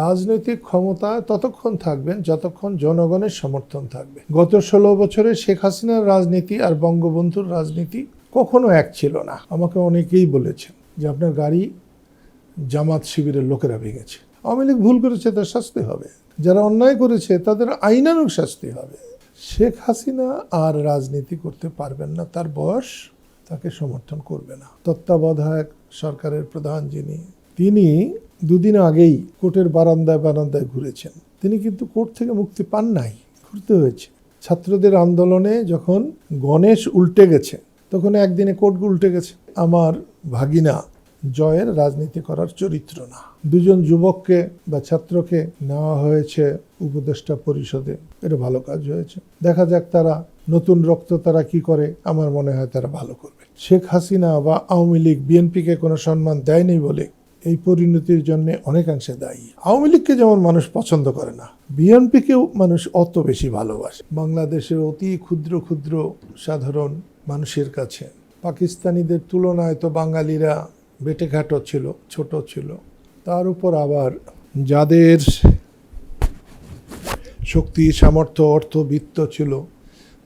রাজনৈতিক ক্ষমতা ততক্ষণ থাকবেন যতক্ষণ জনগণের সমর্থন থাকবে। গত ষোলো বছরে শেখ হাসিনার রাজনীতি আর বঙ্গবন্ধুর রাজনীতি কখনো এক ছিল না। আমাকে অনেকেই বলেছেন যে আপনার গাড়ি জামাত শিবিরের লোকেরা ভেঙেছে। আওয়ামী লীগ ভুল করেছে, তার শাস্তি হবে। যারা অন্যায় করেছে, তাদের আইনানুক শাস্তি হবে। শেখ হাসিনা আর রাজনীতি করতে পারবেন না, তার বয়স তাকে সমর্থন করবে না। তত্ত্বাবধায়ক সরকারের প্রধান যিনি, তিনি দুদিন আগেই কোর্টের বারান্দায় বারান্দায় ঘুরেছেন। তিনি কিন্তু কোর্ট থেকে মুক্তি পান নাই, ঘুরতে হয়েছে। ছাত্রদের আন্দোলনে যখন গণেশ উল্টে গেছে, তখন একদিনে কোর্ট উল্টে গেছে। আমার ভাগিনা জয়ের রাজনীতি করার চরিত্র না। দুজন যুবককে বা ছাত্রকে নেওয়া হয়েছে উপদেষ্টা পরিষদে। এটা ভালো কাজ হয়েছে। দেখা যাক তারা নতুন রক্ত তারা কি করে। আমার মনে হয় তারা ভালো করবে। শেখ হাসিনা বা আওয়ামী লীগ, বিএনপিকে কোনো সম্মান দেয়নি বলে এই পরিণতির জন্য অনেকাংশে দায়ী। আওয়ামী লীগকে যেমন মানুষ পছন্দ করে না, বিএনপিকেও মানুষ অত বেশি ভালোবাসে। বাংলাদেশের অতি ক্ষুদ্র ক্ষুদ্র সাধারণ মানুষের কাছে পাকিস্তানিদের তুলনায় তো বাঙালিরা বেটেঘাটো ছিল, ছোট ছিল। তার উপর আবার যাদের শক্তি, সামর্থ্য অর্থ বিত্ত ছিল,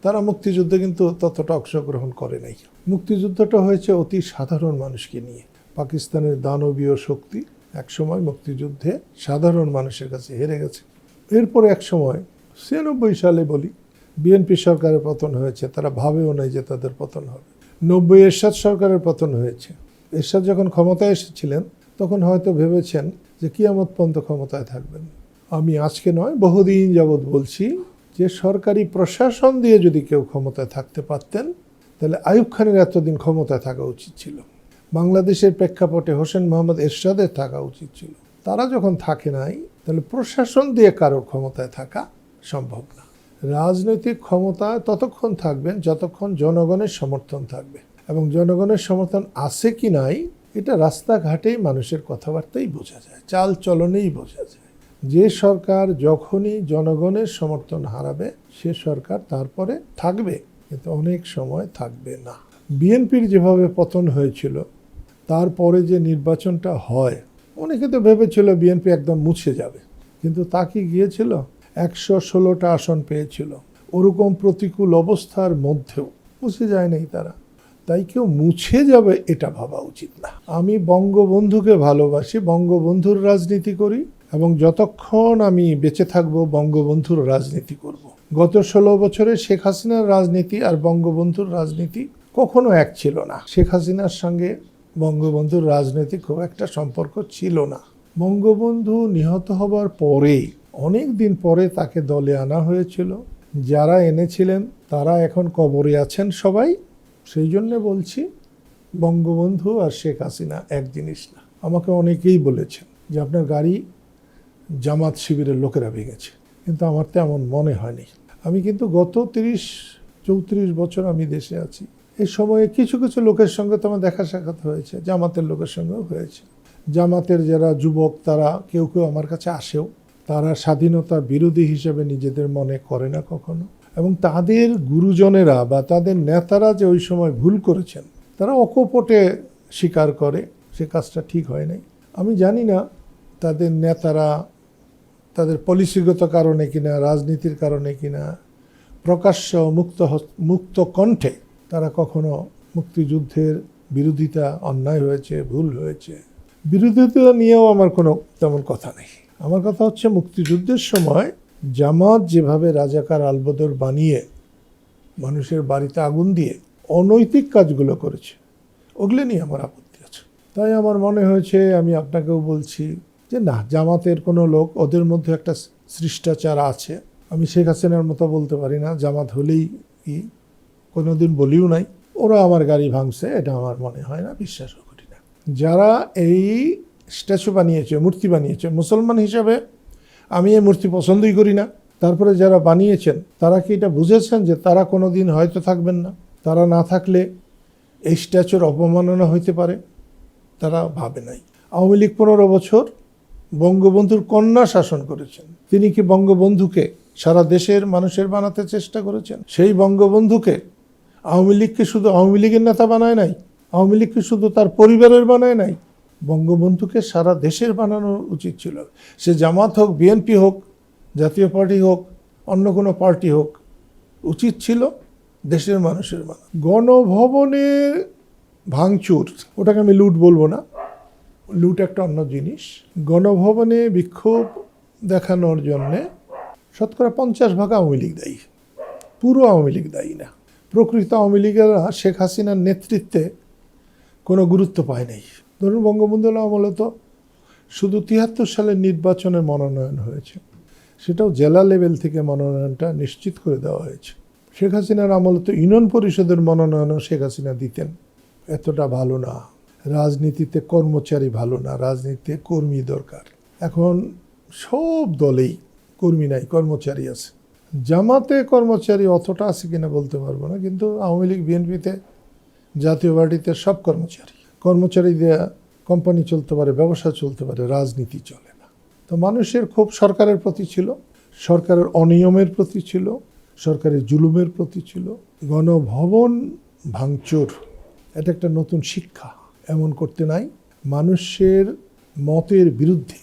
তারা মুক্তিযুদ্ধে কিন্তু ততটা অংশগ্রহণ করে নাই। মুক্তিযুদ্ধটা হয়েছে অতি সাধারণ মানুষকে নিয়ে। পাকিস্তানের দানবীয় শক্তি একসময় মুক্তিযুদ্ধে সাধারণ মানুষের কাছে হেরে গেছে। এরপরে একসময় ছিয়ানব্বই সালে বলি বিএনপি সরকারের পতন হয়েছে, তারা ভাবেও নাই যে তাদের পতন হবে। নব্বই এরশাদ সরকারের পতন হয়েছে। এরশাদ যখন ক্ষমতায় এসেছিলেন, তখন হয়তো ভেবেছেন যে কিয়ামত পর্যন্ত ক্ষমতায় থাকবেন। আমি আজকে নয়, বহুদিন যাবৎ বলছি যে সরকারি প্রশাসন দিয়ে যদি কেউ ক্ষমতায় থাকতে পারতেন, তাহলে আয়ুব খানের এতদিন ক্ষমতায় থাকা উচিত ছিল। বাংলাদেশের প্রেক্ষাপটে হোসেন মোহাম্মদ এরশাদের থাকা উচিত ছিল। তারা যখন থাকে নাই, তাহলে প্রশাসন দিয়ে কারোর ক্ষমতায় থাকা সম্ভব না। রাজনৈতিক ক্ষমতা ততক্ষণ থাকবেন যতক্ষণ জনগণের সমর্থন থাকবে। এবং জনগণের সমর্থন আছে কি নাই, এটা রাস্তাঘাটেই মানুষের কথাবার্তাই বোঝা যায় চাল চলনেই বোঝা যায়। যে সরকার যখনই জনগণের সমর্থন হারাবে, সে সরকার তারপরে থাকবে, কিন্তু অনেক সময় থাকবে না। বিএনপির যেভাবে পতন হয়েছিল তারপরে যে নির্বাচনটা হয়, অনেকে তো ভেবেছিল বিএনপি একদম মুছে যাবে, কিন্তু তা কি গিয়েছিল? একশো ষোলোটা আসন পেয়েছিল। ওরকম প্রতিকূল অবস্থার মধ্যেও মুছে যায় নাই তারা। তাই কেউ মুছে যাবে এটা ভাবা উচিত না। আমি বঙ্গবন্ধুকে ভালোবাসি, বঙ্গবন্ধুর রাজনীতি করি এবং যতক্ষণ আমি বেঁচে থাকব বঙ্গবন্ধুর রাজনীতি করব। গত ষোলো বছরে শেখ হাসিনার রাজনীতি আর বঙ্গবন্ধুর রাজনীতি কখনো এক ছিল না। শেখ হাসিনার সঙ্গে বঙ্গবন্ধুর রাজনীতি খুব একটা সম্পর্ক ছিল না। বঙ্গবন্ধু নিহত হবার পরে অনেক দিন পরে তাকে দলে আনা হয়েছিল। যারা এনেছিলেন, তারা এখন কবরে আছেন সবাই। সেই জন্যে বলছি, বঙ্গবন্ধু আর শেখ হাসিনা এক জিনিস না। আমাকে অনেকেই বলেছেন যে আপনার গাড়ি জামাত শিবিরের লোকেরা ভেঙেছে। কিন্তু আমার তেমন মনে হয়নি। আমি কিন্তু গত তিরিশ, চৌত্রিশ বছর আমি দেশে আছি। এই সময়ে কিছু কিছু লোকের সঙ্গে তো আমার দেখা সাক্ষাৎ হয়েছে, জামাতের লোকের সঙ্গেও হয়েছে। জামাতের যারা যুবক, তারা কেউ কেউ আমার কাছে আসেও, তারা স্বাধীনতা বিরোধী হিসেবে নিজেদের মনে করে না কখনো। এবং তাদের গুরুজনেরা বা তাদের নেতারা যে ওই সময় ভুল করেছেন, তারা অকপটে স্বীকার করে, সে কাজটা ঠিক হয় নাই। আমি জানি না তাদের নেতারা তাদের পলিসিগত কারণে কিনা, রাজনীতির কারণে কিনা, প্রকাশ্য মুক্ত মুক্ত কণ্ঠে তারা কখনো মুক্তিযুদ্ধের বিরোধিতা, অন্যায় হয়েছে, ভুল হয়েছে। বিরোধিতা নিয়েও আমার কোনো তেমন কথা নেই। আমার কথা হচ্ছে মুক্তিযুদ্ধের সময় জামাত যেভাবে রাজাকার আলবদর বানিয়ে মানুষের বাড়িতে আগুন দিয়ে অনৈতিক কাজগুলো করেছে, ওগুলো নিয়ে আমার আপত্তি আছে। তাই আমার মনে হয়েছে, আমি আপনাকেও বলছি যে না, জামাতের কোনো লোক, ওদের মধ্যে একটা শিষ্টাচার আছে। আমি শেখ হাসিনার মতো বলতে পারি না, জামাত হলেই কি কোনোদিন বলিও নাই, ওরা আমার গাড়ি ভাঙছে, এটা আমার মনে হয় না বিশ্বাসও করি না। যারা এই স্ট্যাচু বানিয়েছে, মূর্তি বানিয়েছে, মুসলমান হিসাবে আমি এই মূর্তি পছন্দই করি না। তারপরে যারা বানিয়েছেন, তারা কি এটা বুঝেছেন যে তারা কোনো দিন হয়তো থাকবেন না? তারা না থাকলে এই স্ট্যাচুর অপমাননা হইতে পারে? তারা ভাবে নাই। আওয়ামী লীগ পনেরো বছর বঙ্গবন্ধুর কন্যা শাসন করেছেন। তিনি কি বঙ্গবন্ধুকে সারা দেশের মানুষের বানাতে চেষ্টা করেছেন? সেই বঙ্গবন্ধুকে আওয়ামী লীগকে শুধু আওয়ামী লীগের নেতা বানায় নাই, আওয়ামী লীগকে শুধু তার পরিবারের বানায় নাই, বঙ্গবন্ধুকে সারা দেশের বানানো উচিত ছিল। সে জামাত হোক, বিএনপি হোক, জাতীয় পার্টি হোক, অন্য কোনো পার্টি হোক, উচিত ছিল দেশের মানুষের বানানো। গণভবনের ভাঙচুর, ওটাকে আমি লুট বলব না, লুট একটা অন্য জিনিস। গণভবনে বিক্ষোভ দেখানোর জন্যে শতকরা পঞ্চাশ ভাগ আওয়ামী লীগ দায়ী। পুরো আওয়ামী লীগ দায়ী না। প্রকৃত আওয়ামী লীগেরা শেখ হাসিনার নেতৃত্বে কোনো গুরুত্ব পায় নাই। ধরুন বঙ্গবন্ধুর তো শুধু তিয়াত্তর সালের নির্বাচনের মনোনয়ন হয়েছে। সেটাও জেলা লেভেল থেকে মনোনয়নটা নিশ্চিত করে দেওয়া হয়েছে। শেখ হাসিনার আমলে তো ইউনিয়ন পরিষদের মনোনয়নও শেখ হাসিনা দিতেন। এতটা ভালো না। রাজনীতিতে কর্মচারী ভালো না। রাজনীতিতে কর্মী দরকার। এখন সব দলেই কর্মী নাই, কর্মচারী আছে। জামাতে কর্মচারী অতটা আছে কিনা বলতে পারব না, কিন্তু আওয়ামী লীগ, বিএনপিতে, জাতীয় পার্টিতে সব কর্মচারী। কর্মচারী দেয়া কোম্পানি চলতে পারে, ব্যবসা চলতে পারে, রাজনীতি চলে না। তো মানুষের খুব সরকারের প্রতি ছিল, সরকারের অনিয়মের প্রতি ছিল, সরকারের জুলুমের প্রতি ছিল। গণভবন ভাঙচুর, এটা একটা নতুন শিক্ষা, এমন করতে নাই। মানুষের মতের বিরুদ্ধে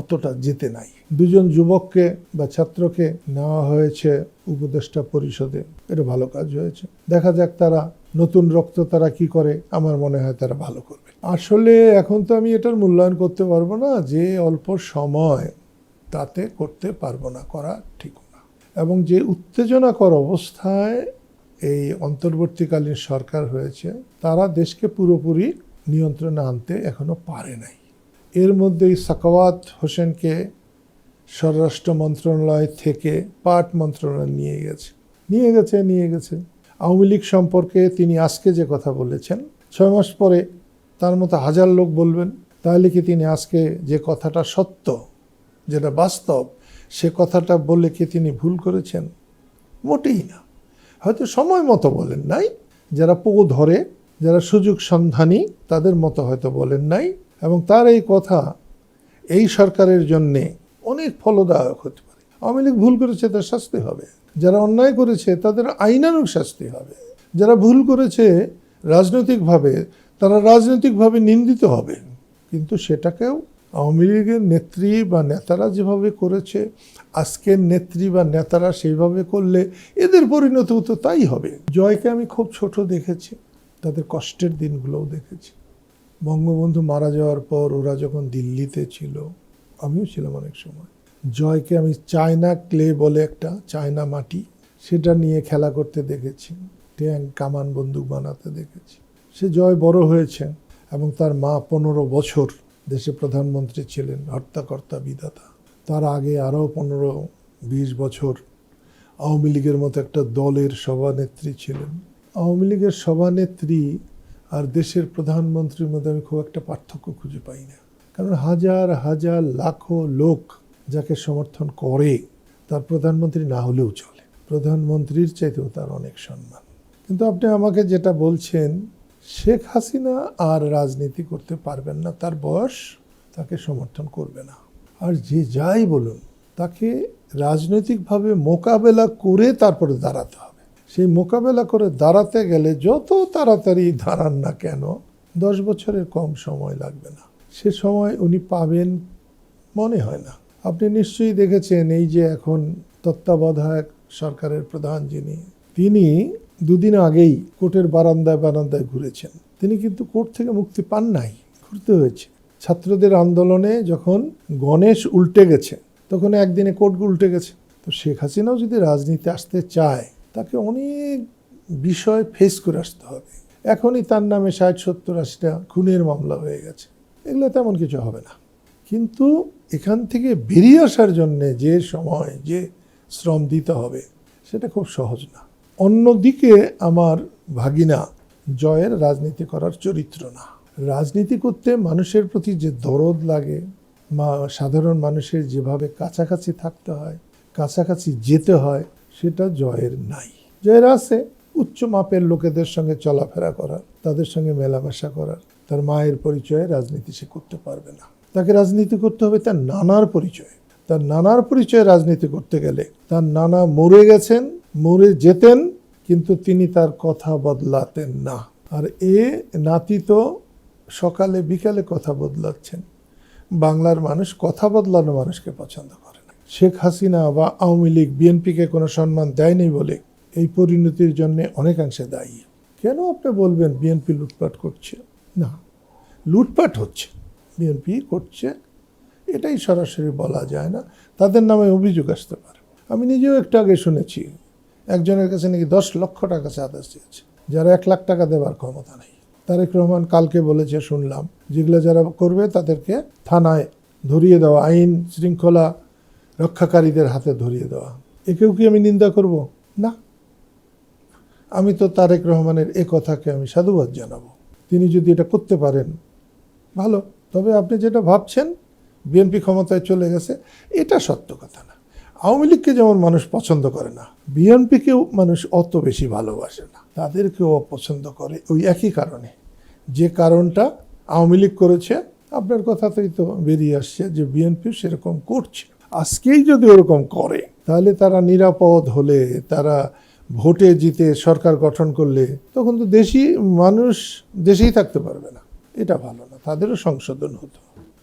অতটা যেতে নাই। দুজন যুবককে বা ছাত্রকে নেওয়া হয়েছে উপদেষ্টা পরিষদে। এটা ভালো কাজ হয়েছে। দেখা যাক তারা নতুন রক্ত তারা কি করে, আমার মনে হয় তারা ভালো করবে। আসলে এখন তো আমি এটার মূল্যায়ন করতে পারব না, যে অল্প সময় তাতে করতে পারব না, করা ঠিক না। এবং যে উত্তেজনাকর অবস্থায় এই অন্তর্বর্তীকালীন সরকার হয়েছে, তারা দেশকে পুরোপুরি নিয়ন্ত্রণে আনতে এখনও পারে নাই। এর মধ্যেই সাকাওয়াত হোসেনকে স্বরাষ্ট্র মন্ত্রণালয় থেকে পাট মন্ত্রণালয় নিয়ে গেছে। নিয়ে গেছে নিয়ে গেছে। আওয়ামী লীগ সম্পর্কে তিনি আজকে যে কথা বলেছেন, ছয় মাস পরে তার মতো হাজার লোক বলবেন, তাহলে কি তিনি আজকে যে কথাটা সত্য, যেটা বাস্তব, সে কথাটা বলে কি তিনি ভুল করেছেন? মোটেই না। হয়তো সময় মতো বলেন নাই। যারা পো ধরে, যারা সুযোগ সন্ধানী, তাদের মতো হয়তো বলেন নাই। এবং তার এই কথা এই সরকারের জন্যে অনেক ফলদায়ক হতে পারে। আওয়ামী লীগ ভুল করেছে, তার শাস্তি হবে। যারা অন্যায় করেছে, তাদের আইনানুগ শাস্তি হবে। যারা ভুল করেছে রাজনৈতিকভাবে, তারা রাজনৈতিকভাবে নিন্দিত হবে। কিন্তু সেটাকেও আওয়ামী লীগের নেত্রী বা নেতারা যেভাবে করেছে, আজকের নেত্রী বা নেতারা সেইভাবে করলে এদের পরিণত তো তাই হবে। জয়কে আমি খুব ছোট দেখেছি, তাদের কষ্টের দিনগুলোও দেখেছি। বঙ্গবন্ধু মারা যাওয়ার পর ওরা যখন দিল্লিতে ছিল, আমিও ছিলাম অনেক সময়। জয়কে আমি চায়না ক্লে বলে একটা চায়না মাটি, সেটা নিয়ে খেলা করতে দেখেছি, ট্যাং কামান বন্দুক বানাতে দেখেছি। সে জয় বড় হয়েছে এবং তার মা পনেরো বছর দেশে প্রধানমন্ত্রী ছিলেন হর্তাকর্তা বিধাতা। তার আগে আরও পনেরো বিশ বছর আওয়ামী লীগের মতো একটা দলের সভানেত্রী ছিলেন। আওয়ামী লীগের সভানেত্রী আর দেশের প্রধানমন্ত্রীর মধ্যে আমি খুব একটা পার্থক্য খুঁজে পাই না। কারণ হাজার হাজার, লাখো লোক যাকে সমর্থন করে, তার প্রধানমন্ত্রী না হলেও চলে। প্রধানমন্ত্রীর চাইতেও তার অনেক সম্মান। কিন্তু আপনি আমাকে যেটা বলছেন, শেখ হাসিনা আর রাজনীতি করতে পারবেন না, তার বয়স তাকে সমর্থন করবে না। আর যে যাই বলুন, তাকে রাজনৈতিকভাবে মোকাবেলা করে তারপরে দাঁড়াতে হবে। সেই মোকাবেলা করে দাঁড়াতে গেলে যত তাড়াতাড়ি দাঁড়ান না কেন, দশ বছরের কম সময় লাগবে না। সে সময় উনি পাবেন মনে হয় না। আপনি নিশ্চয়ই দেখেছেন এই যে এখন তত্ত্বাবধায়ক সরকারের প্রধান যিনি, তিনি দুদিন আগেই কোর্টের বারান্দায় বারান্দায় ঘুরেছেন। তিনি কিন্তু কোর্ট থেকে মুক্তি পান নাই, ঘুরতে হয়েছে। ছাত্রদের আন্দোলনে যখন গণেশ উল্টে গেছে, তখন একদিনে কোর্ট উল্টে গেছে। তো শেখ হাসিনাও যদি রাজনীতি আসতে চায় তাকে অনেক বিষয় ফেস করে আসতে হবে। এখনই তার নামে ষাট, সত্তর, আশিটা খুনের মামলা হয়ে গেছে। এগুলো তেমন কিছু হবে না। কিন্তু এখান থেকে বেরিয়ে আসার জন্যে যে সময়, যে শ্রম দিতে হবে, সেটা খুব সহজ না। অন্যদিকে আমার ভাগিনা জয়ের রাজনীতি করার চরিত্র না। রাজনীতি করতে মানুষের প্রতি যে দরদ লাগে সাধারণ মানুষের যেভাবে কাছাকাছি থাকতে হয়, কাছাকাছি যেতে হয় সেটা জয়ের নাই। জয়ের আছে, উচ্চ মাপের লোকেদের সঙ্গে চলাফেরা করার, তাদের সঙ্গে মেলামেশা করার। তার মায়ের পরিচয়ে রাজনীতি সে করতে পারবে না। তাকে রাজনীতি করতে হবে তার নানার পরিচয়। তার নানার পরিচয়ে রাজনীতি করতে গেলে তার নানা মরে গেছেন, মরে যেতেন, কিন্তু তিনি তার কথা বদলাতেন না। আর এ নাতি তো সকালে বিকালে কথা বদলাচ্ছেন। বাংলার মানুষ কথা বদলানো মানুষকে পছন্দ করে। শেখ হাসিনা বা আওয়ামী লীগ বিএনপিকে কোনো সম্মান দেয়নি বলে এই পরিণতির জন্য অনেকাংশে দায়ী। কেন আপনি বলবেন বিএনপি লুটপাট করছে? না, লুটপাট হচ্ছে, বিএনপি করছে। এটাই সরাসরি বলা যায় না। তাদের নামে অভিযোগ আসতে পারে। আমি নিজেও একটু আগে শুনেছি, একজনের কাছে নাকি দশ লক্ষ টাকা চাঁদা চেয়েছে, যারা এক লাখ টাকা দেওয়ার ক্ষমতা নেই। তারেক রহমান কালকে বলেছে, শুনলাম, যেগুলো যারা করবে তাদেরকে থানায় ধরিয়ে দেওয়া আইন শৃঙ্খলা রক্ষাকারীদের হাতে ধরিয়ে দেওয়া। একেও কি আমি নিন্দা করব? না। আমি তো তারেক রহমানের এ কথাকে আমি সাধুবাদ জানাব। তিনি যদি এটা করতে পারেন, ভালো। তবে আপনি যেটা ভাবছেন, বিএনপি ক্ষমতায় চলে গেছে, এটা সত্য কথা না। আওয়ামী লীগকে যেমন মানুষ পছন্দ করে না, বিএনপিকেও মানুষ অত বেশি ভালোবাসে না। তাদেরকেও অপছন্দ করে ওই একই কারণে। যে কারণটা আওয়ামী লীগ করেছে, আপনার কথাতেই তো বেরিয়ে আসছে যে বিএনপি সেরকম করছে। আজকেই যদি ওরকম করে, তাহলে তারা নিরাপদ হলে, তারা ভোটে জিতে সরকার গঠন করলে, তখন তো দেশি মানুষ দেশেই থাকতে পারবে না। এটা ভালো না, তাদেরও সংশোধন হতো।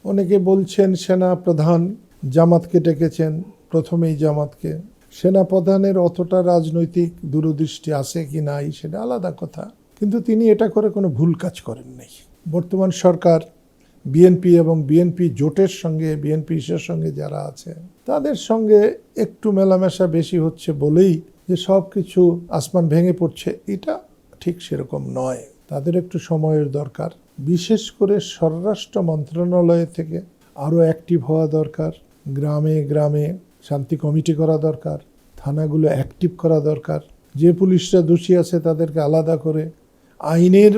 অনেকে বলছেন সেনা প্রধান জামাতকে ডেকেছেন, প্রথমেই জামাতকে। সেনা প্রধানের অতটা রাজনৈতিক দূরদৃষ্টি আছে কি নাই, সেটা আলাদা কথা। কিন্তু তিনি এটা করে কোনো ভুল কাজ করেন নাই বর্তমান সরকার বিএনপি এবং বিএনপি জোটের সঙ্গে বিএনপি ইসের সঙ্গে যারা আছে, তাদের সঙ্গে একটু মেলামেশা বেশি হচ্ছে বলেই যে সব কিছু আসমান ভেঙে পড়ছে। এটা ঠিক সেরকম নয়। তাদের একটু সময়ের দরকার। বিশেষ করে স্বরাষ্ট্র মন্ত্রণালয় থেকে আরও অ্যাক্টিভ হওয়া দরকার। গ্রামে গ্রামে শান্তি কমিটি করা দরকার। থানাগুলো অ্যাক্টিভ করা দরকার। যে পুলিশরা দোষী আছে তাদেরকে আলাদা করে আইনের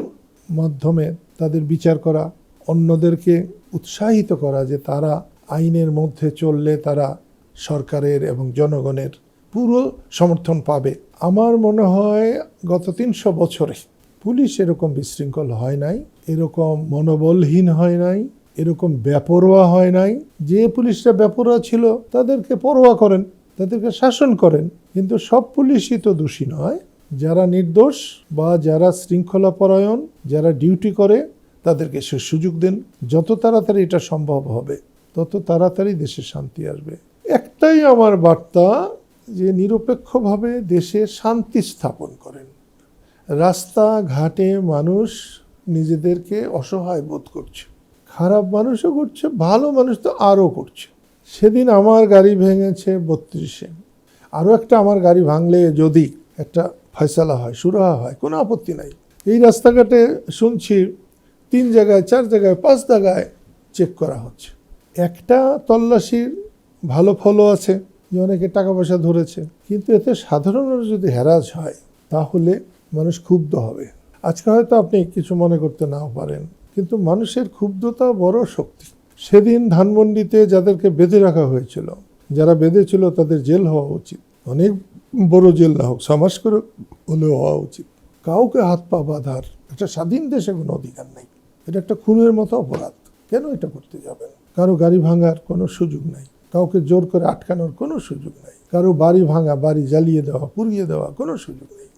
মাধ্যমে তাদের বিচার করা। অন্যদেরকে উৎসাহিত করা যে তারা আইনের মধ্যে চললে তারা সরকারের এবং জনগণের পুরো সমর্থন পাবে। আমার মনে হয় গত তিনশো বছরে পুলিশ এরকম বিশৃঙ্খল হয় নাই, এরকম মনোবলহীন হয় নাই, এরকম বেপরোয়া হয় নাই। যে পুলিশরা বেপরোয়া ছিল তাদেরকে পরোয়া করেন, তাদেরকে শাসন করেন। কিন্তু সব পুলিশই তো দোষী নয়। যারা নির্দোষ বা যারা শৃঙ্খলা পরায়ণ যারা ডিউটি করে তাদেরকে সে সুযোগ দেন, যত তাড়াতাড়ি এটা সম্ভব হবে, তত তাড়াতাড়ি দেশে শান্তি আসবে। একটাই আমার বার্তা যে নিরপেক্ষভাবে দেশে শান্তি স্থাপন করেন। রাস্তা ঘাটে মানুষ নিজেদেরকে অসহায় বোধ করছে, খারাপ মানুষও করছে, ভালো মানুষ তো আরও করছে। সেদিন আমার গাড়ি ভেঙেছে বত্রিশে। আরও একটা আমার গাড়ি ভাঙলে যদি একটা ফয়সালা হয়, সুরাহা হয়, কোনো আপত্তি নাই। এই রাস্তাঘাটে শুনছি তিন জায়গায়, চার জায়গায়, পাঁচ জায়গায় চেক করা হচ্ছে। একটা তল্লাশির ভালো ফলও আছে, যে অনেকে টাকা পয়সা ধরেছে, কিন্তু এতে সাধারণ মানুষ যদি হ্যারাস হয়, তাহলে মানুষ ক্ষুব্ধ হবে। আজকে হয়তো আপনি কিছু মনে করতে নাও পারেন, কিন্তু মানুষের ক্ষুব্ধতা বড় শক্তি। সেদিন ধানমন্ডিতে যাদেরকে বেঁধে রাখা হয়েছিল, যারা বেঁধেছিল তাদের জেল হওয়া উচিত। অনেক বড় জেল না হোক, সমাজ করে হলেও হওয়া উচিত। কাউকে হাত পা বাঁধার একটা স্বাধীন দেশে কোনো অধিকার নেই। এটা একটা খুনের মতো অপরাধ। কেন এটা করতে যাবেন? কারও গাড়ি ভাঙার কোনো সুযোগ নাই। কাউকে জোর করে আটকানোর কোনো সুযোগ নাই। কারও বাড়ি ভাঙা, বাড়ি জ্বালিয়ে দেওয়া, পুড়িয়ে দেওয়া কোনো সুযোগ নেই।